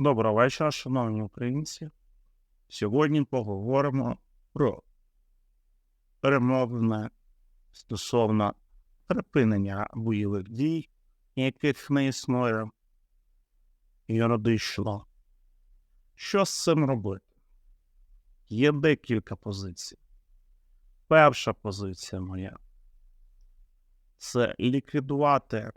Доброго вечора, шановні українці. Сьогодні поговоримо про перемовини стосовно припинення бойових дій, яких не існує юридично. Що з цим робити? Є декілька позицій. Перша позиція моя це ліквідувати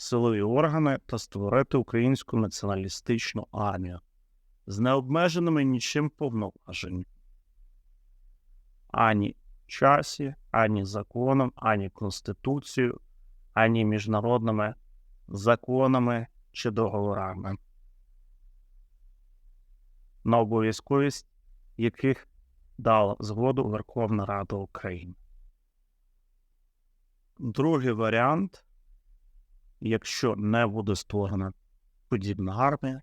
силові органи та створити українську націоналістичну армію з необмеженими нічим повноваженнями. Ані часі, ані законом, ані Конституцією, ані міжнародними законами чи договорами, на обов'язковість яких дала згоду Верховна Рада України. Другий варіант якщо не буде створена подібна армія,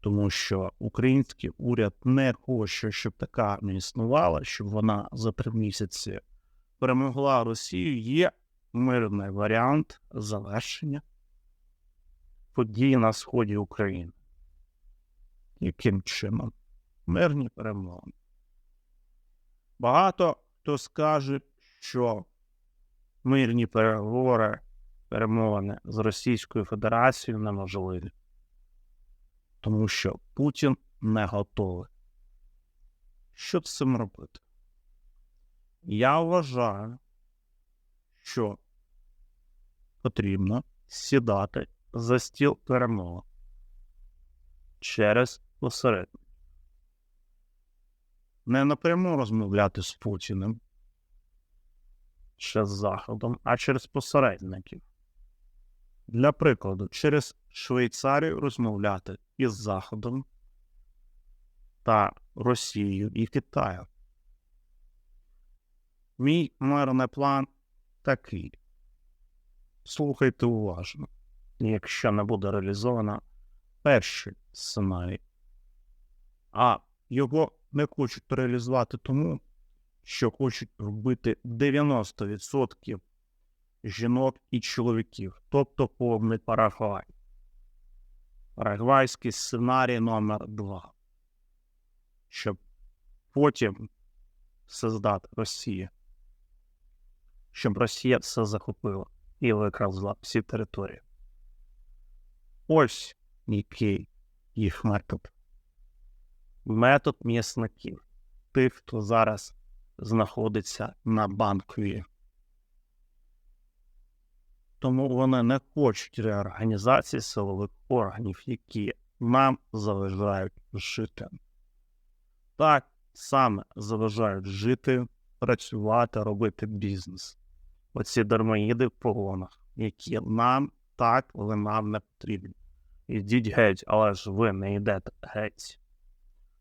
тому що український уряд не хоче, щоб така армія існувала, щоб вона за три місяці перемогла Росію, є мирний варіант завершення подій на сході України. Яким чином? Мирні перемоги. Багато хто скаже, що мирні переговори перемовини з Російською Федерацією неможливі, тому що Путін не готовий. Що з цим робити? Я вважаю, що потрібно сідати за стіл перемови через посередник. Не напряму розмовляти з Путіним ще з Заходом, а через посередників. Для прикладу, через Швейцарію розмовляти із Заходом та Росією і Китаєм. Мій мирний план такий. Слухайте уважно, якщо не буде реалізовано перший сценарій, а його не хочуть реалізувати тому, що хочуть робити 90% жінок і чоловіків, тобто повний Парагвай. Парагвайський сценарій номер 2 щоб потім создати Росію, щоб Росія все захопила і викразила всі території. Ось який їх метод. Метод м'ясників, тих, хто зараз знаходиться на банкові тому вони не хочуть реорганізації силових органів, які нам заважають жити. Так саме заважають жити, працювати, робити бізнес. Оці дармоїди в погонах, які нам так, але нам не потрібні. Ідіть геть, але ж ви не йдете геть.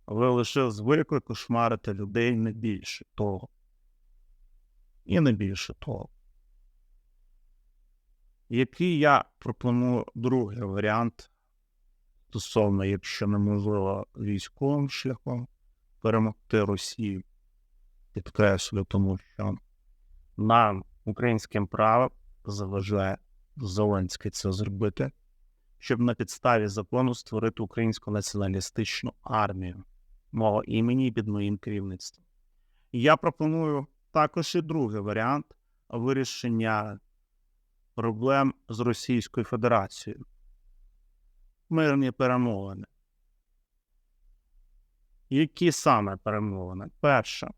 Ви лише звикли кошмарити людей не більше того. І не більше того який я пропоную другий варіант стосовно, якщо неможливо військовим шляхом перемогти Росію, підкреслю, тому що нам, українським правом, заважає Зеленський це зробити, щоб на підставі закону створити українську націоналістичну армію мого імені під моїм керівництвом. Я пропоную також і другий варіант вирішення проблем з Російською Федерацією. Мирні перемовини. Які саме перемовини? Перше.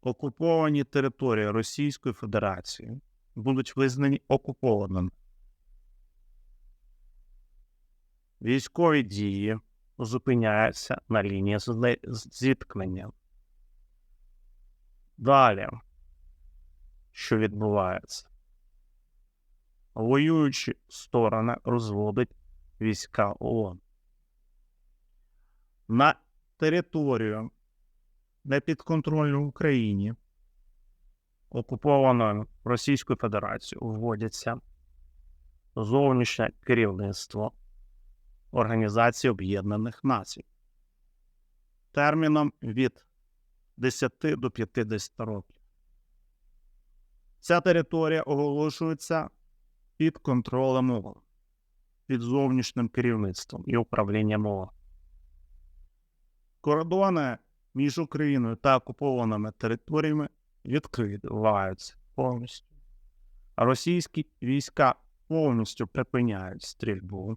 Окуповані території Російської Федерації будуть визнані окупованими. Військові дії зупиняються на лінії зіткнення. Далі що відбувається. Воюючі сторони розводить війська ООН. На територію непідконтрольну Україні, окупованою Російською Федерацією, вводяться зовнішнє керівництво Організації Об'єднаних Націй терміном від 10 до 50 років. Ця територія оголошується під контролем ООН, під зовнішнім керівництвом і управлінням ООН. Кордони між Україною та окупованими територіями відкриваються повністю. А російські війська повністю припиняють стрільбу,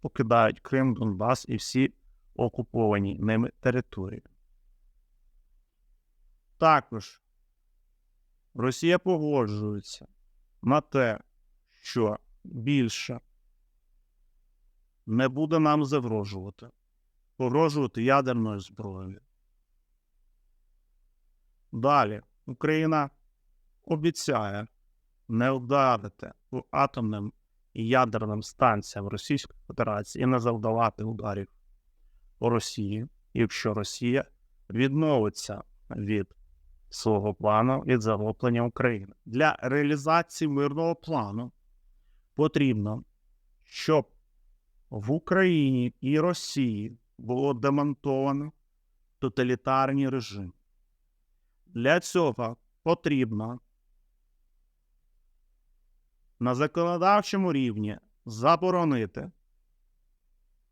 покидають Крим, Донбас і всі окуповані ними території. Також Росія погоджується на те, що більше не буде нам загрожувати, погрожувати ядерною зброєю. Далі Україна обіцяє не вдарити по атомним і ядерним станціям Російської Федерації і не завдавати ударів по Росії, якщо Росія відмовиться від свого плану від захоплення України. Для реалізації мирного плану потрібно, щоб в Україні і Росії було демонтовано тоталітарні режими. Для цього потрібно на законодавчому рівні заборонити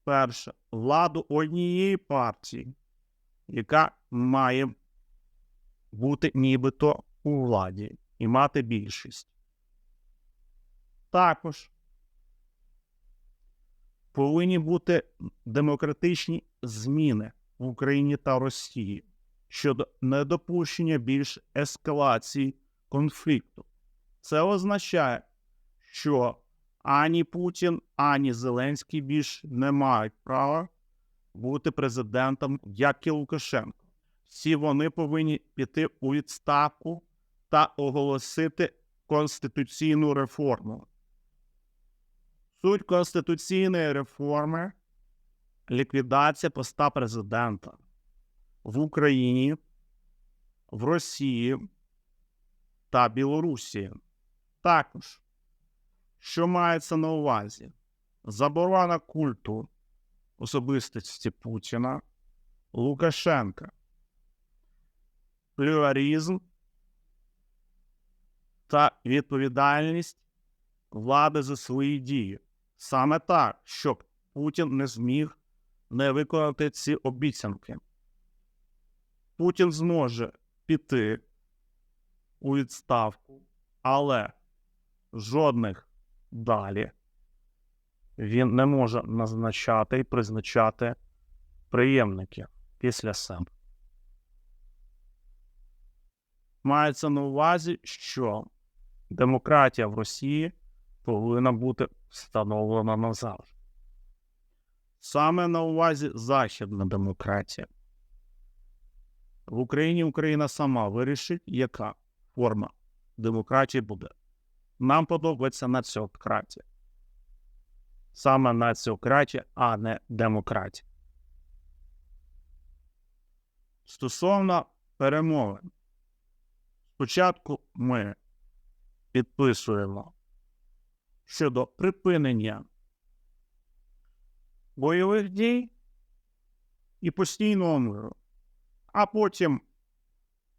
перше владу однієї партії, яка має бути нібито у владі і мати більшість. Також повинні бути демократичні зміни в Україні та Росії щодо недопущення більш ескалації конфлікту. Це означає, що ані Путін, ані Зеленський більш не мають права бути президентом, як і Лукашенко. Всі вони повинні піти у відставку та оголосити конституційну реформу. Суть конституційної реформи ліквідація поста президента в Україні, в Росії та Білорусі. Також, що мається на увазі, заборона культу особистості Путіна, Лукашенка, плюралізм та відповідальність влади за свої дії. Саме так, щоб Путін не зміг не виконати ці обіцянки. Путін зможе піти у відставку, але жодних далі він не може назначати і призначати приємників після себе. Мається на увазі, що демократія в Росії повинна бути встановлена назавжди. Саме на увазі західна демократія. В Україні Україна сама вирішить, яка форма демократії буде. Нам подобається націократія. Саме націократія, а не демократія. Стосовно перемовин, спочатку ми підписуємо щодо припинення бойових дій і постійного миру, а потім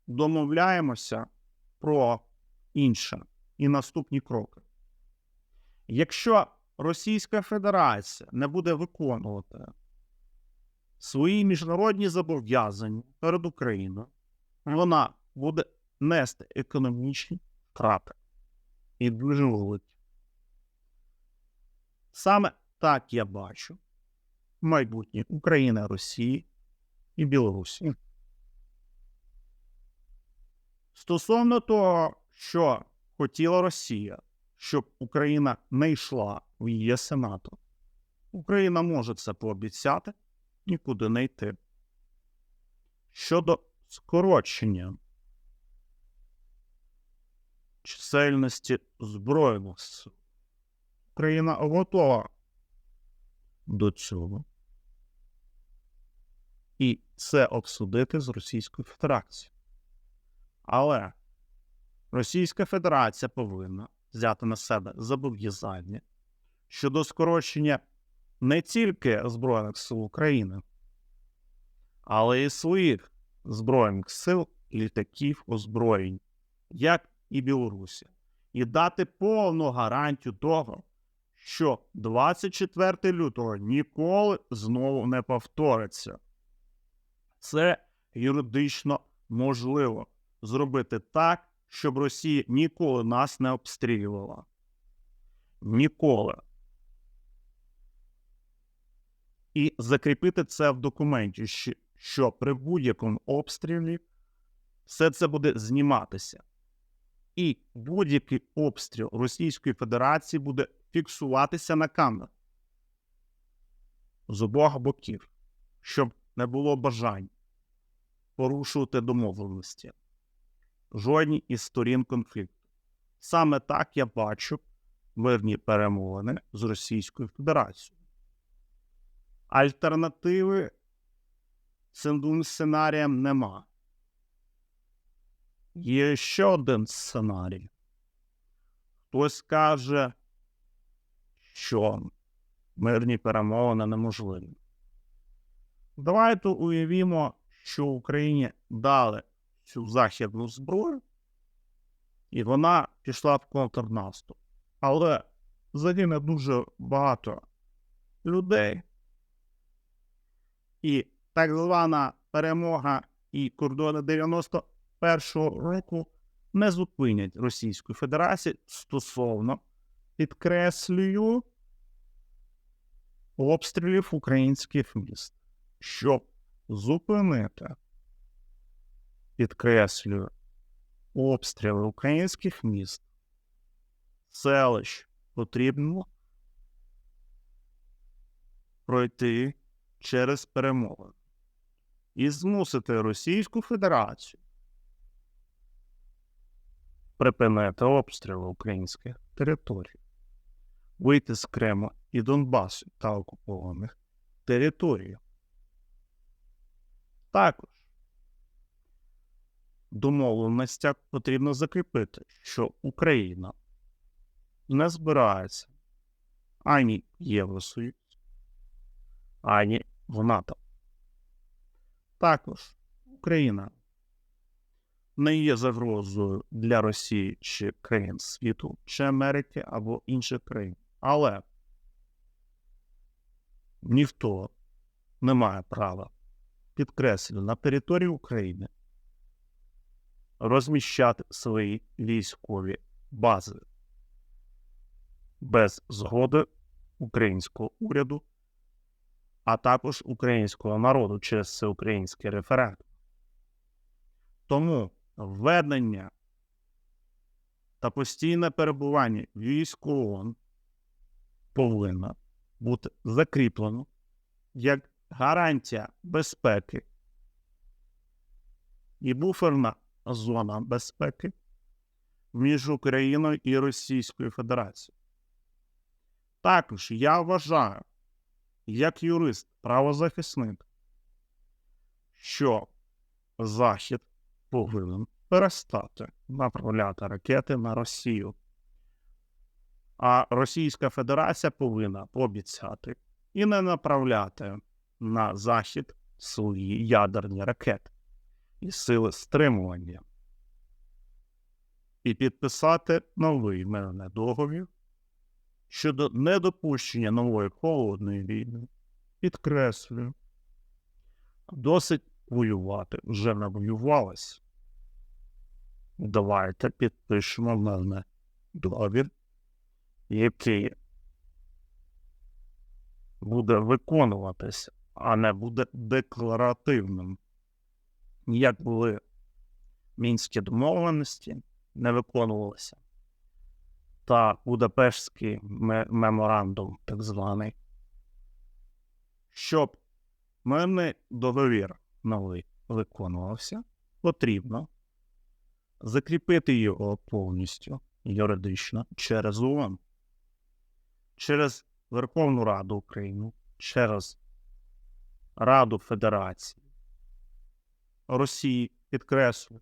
домовляємося про інше і наступні кроки. Якщо Російська Федерація не буде виконувати свої міжнародні зобов'язання перед Україною, вона буде нести економічні втрати і дуже великі. Саме так я бачу майбутнє України, Росії і Білорусі. Стосовно того, що хотіла Росія, щоб Україна не йшла в ЄС і НАТО, Україна може це пообіцяти нікуди не йти. Щодо скорочення чисельності Збройних сил, Україна готова до цього. І це обсудити з Російською Федерацією. Але Російська Федерація повинна взяти на себе зобов'язання щодо скорочення не тільки Збройних сил України, але й своїх Збройних сил літаків озброєнь, як і Білорусі. і дати повну гарантію того, що 24 лютого ніколи знову не повториться. Це юридично можливо зробити так, щоб Росія ніколи нас не обстрілювала. Ніколи. І закріпити це в документі, що- при будь-якому обстрілі все це буде зніматися. І будь-який обстріл Російської Федерації буде фіксуватися на камеру з обох боків, щоб не було бажань порушувати домовленості жодній із сторін конфлікту. Саме так я бачу мирні перемовини з Російською Федерацією. Альтернативи цим двом сценаріям нема. Є ще один сценарій. Хтось каже, що мирні перемовини неможливі. Давайте уявімо, що Україні дали цю західну зброю, і вона пішла в контрнаступ. Але загине дуже багато людей. І так звана перемога і кордони 91-го року не зупинять Російську Федерацію стосовно, підкреслюю, обстрілів українських міст. Щоб зупинити, підкреслюю, обстріли українських міст, селищ потрібно пройти через перемовини і змусити Російську Федерацію припинити обстріли українських територій, вийти з Криму і Донбасу та окупованих територій. Також домовленостях потрібно закріпити, що Україна не збирається ані Євросоюз, ані в НАТО. Також Україна не є загрозою для Росії чи країн світу, чи Америки або інших країн. Але ніхто не має права, підкреслю, на території України розміщати свої військові бази без згоди українського уряду, а також українського народу через всеукраїнський референдум. Тому введення та постійне перебування військ ООН повинно бути закріплено як гарантія безпеки і буферна зона безпеки між Україною і Російською Федерацією. Також я вважаю, як юрист, правозахисник, що Захід повинен перестати направляти ракети на Росію. А Російська Федерація повинна пообіцяти і не направляти на Захід свої ядерні ракети і сили стримування, і підписати новий мирний договір щодо недопущення нової холодної війни. Підкреслюю, досить воювати вже не воювалось. Давайте підпишемо мирний договір, який буде виконуватися, а не буде декларативним. Як були мінські домовленості, не виконувалися, та Будапештський меморандум, так званий, щоб мирний договір новий виконувався, потрібно закріпити його повністю юридично через ООН, через Верховну Раду України, через Раду Федерації Росії, підкреслюю,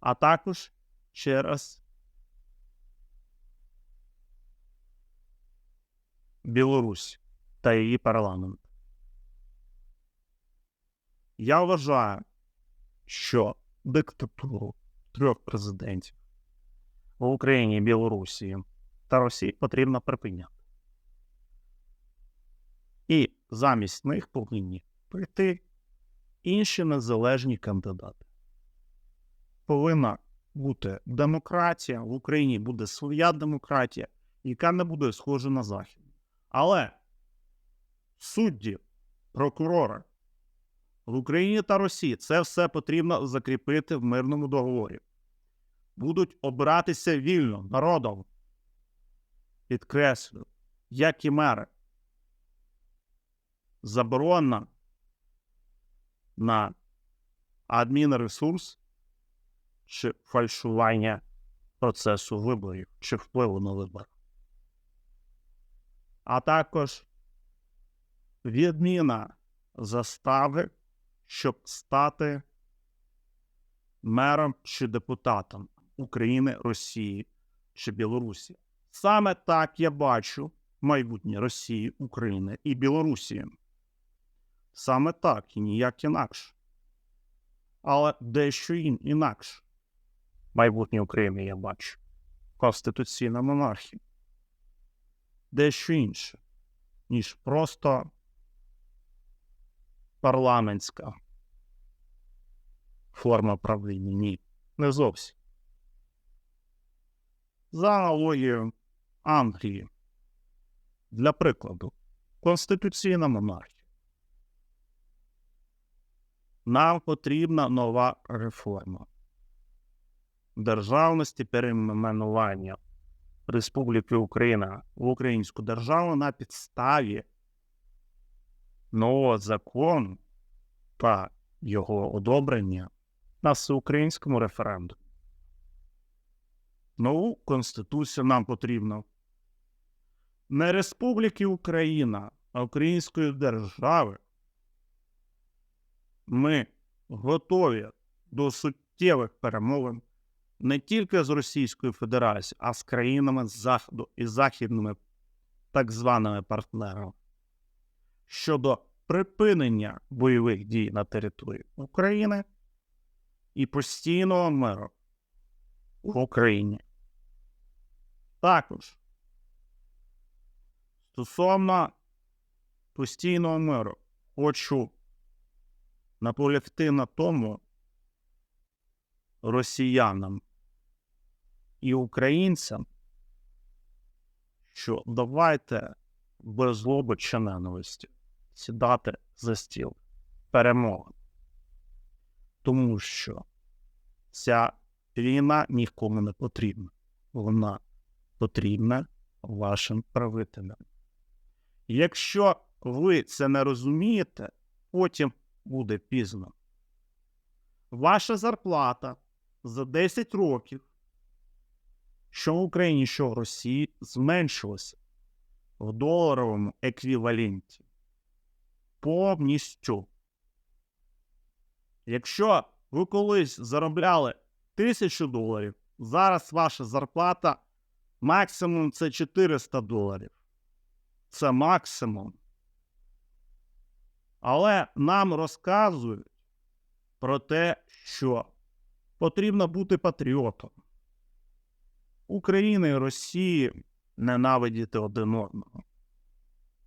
а також через Білорусь та її парламент. Я вважаю, що диктатуру трьох президентів в Україні, Білорусі та Росії потрібно припиняти. І замість них повинні прийти інші незалежні кандидати. Повинна бути демократія, в Україні буде своя демократія, яка не буде схожа на Захід. Але судді, прокурори в Україні та Росії це все потрібно закріпити в мирному договорі. Будуть обиратися вільно народом. Підкреслю, як і мери. Заборона на адмінресурс чи фальшування процесу виборів чи впливу на вибори. А також відміна застави, щоб стати мером чи депутатом України, Росії чи Білорусі. Саме так я бачу майбутнє Росії, України і Білорусі. Саме так і ніяк інакше. Але дещо інакше. Майбутнє України я бачу. Конституційна монархія. Дещо інше, ніж просто парламентська форма правління. Ні, не зовсім. За аналогією Англії. Для прикладу, конституційна монархія. Нам потрібна нова реформа державності перейменування Республіки Україна в Українську державу на підставі нового закону та його одобрення на всеукраїнському референдумі. Нову конституцію нам потрібно не Республіки Україна, а Української держави. Ми готові до суттєвих перемовин не тільки з Російською Федерацією, а з країнами Заходу і західними так званими партнерами щодо припинення бойових дій на території України і постійного миру в Україні. Також стосовно постійного миру хочу наполягти на тому росіянам і українцям, що давайте без злоби чи ненависті сідати за стіл перемоги. Тому що ця війна нікому не потрібна. Вона потрібна вашим правителям. Якщо ви це не розумієте, потім буде пізно. Ваша зарплата за 10 років, що в Україні, що в Росії, зменшилася в доларовому еквіваленті. Повністю. Якщо ви колись заробляли тисячу доларів, зараз ваша зарплата максимум це 400 доларів. Це максимум. Але нам розказують про те, що потрібно бути патріотом. України Росії ненавидіти один одного.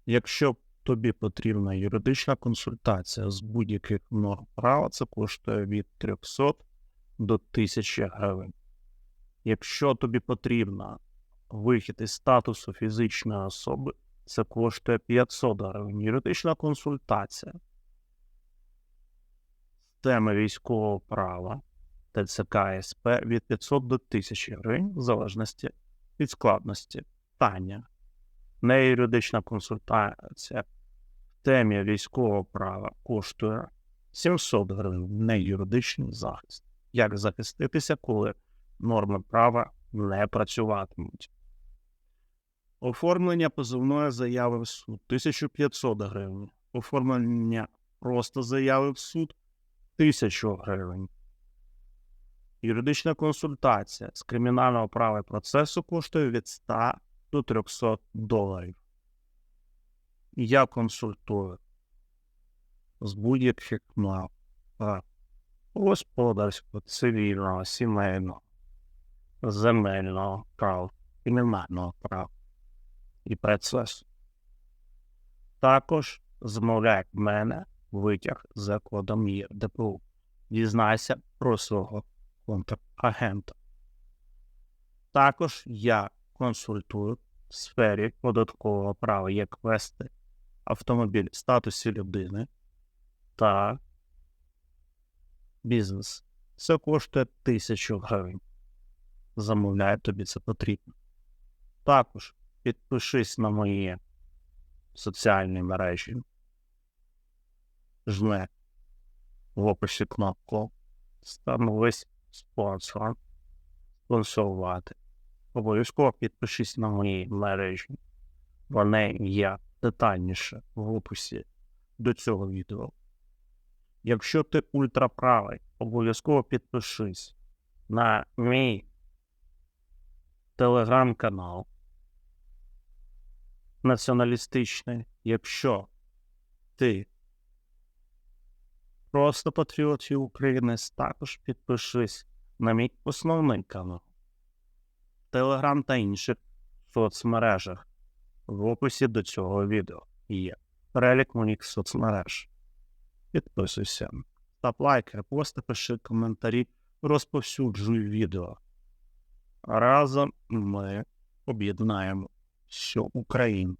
Якщо тобі потрібна юридична консультація з будь-яких норм права, це коштує від 300 до 1000 гривень. Якщо тобі потрібна вихід із статусу фізичної особи, це коштує 500 гривень. Юридична консультація з теми військового права ТЦК СП від 500 до 1000 гривень, в залежності від складності питання. Не юридична консультація в темі військового права коштує 700 гривень, не юридичний захист. Як захиститися, коли норми права не працюватимуть? Оформлення позовної заяви в суд 1500 гривень. Оформлення просто заяви в суд 1000 гривень. Юридична консультація з кримінального права і процесу коштує від 100 до 300 доларів. Я консультую з будь-яких прав господарського, цивільного, сімейного, земельного права, кримінального права і процесу. Також замовляй в мене витяг за кодом ЄДПУ. Дізнайся про свого контрагента. Також я консультую в сфері податкового права, як вести автомобіль в статусі людини та бізнес. Це коштує тисячу гривень. Замовляю, тобі це потрібно. Також підпишись на мої соціальні мережі. Жми в описі кнопку. Становись спонсором. Спонсорувати. Обов'язково підпишись на мої мережі. Вони є детальніше в описі до цього відео. Якщо ти ультраправий, обов'язково підпишись на мій телеграм-канал націоналістичний. Якщо ти просто патріот України, також підпишись на мій основний канал. Телеграм та інших соцмережах. В описі до цього відео є перелік моїх соцмереж. Підписуйся. Став лайк, репости, пиши коментарі, розповсюджуй відео. Разом ми об'єднаємо всю Україну.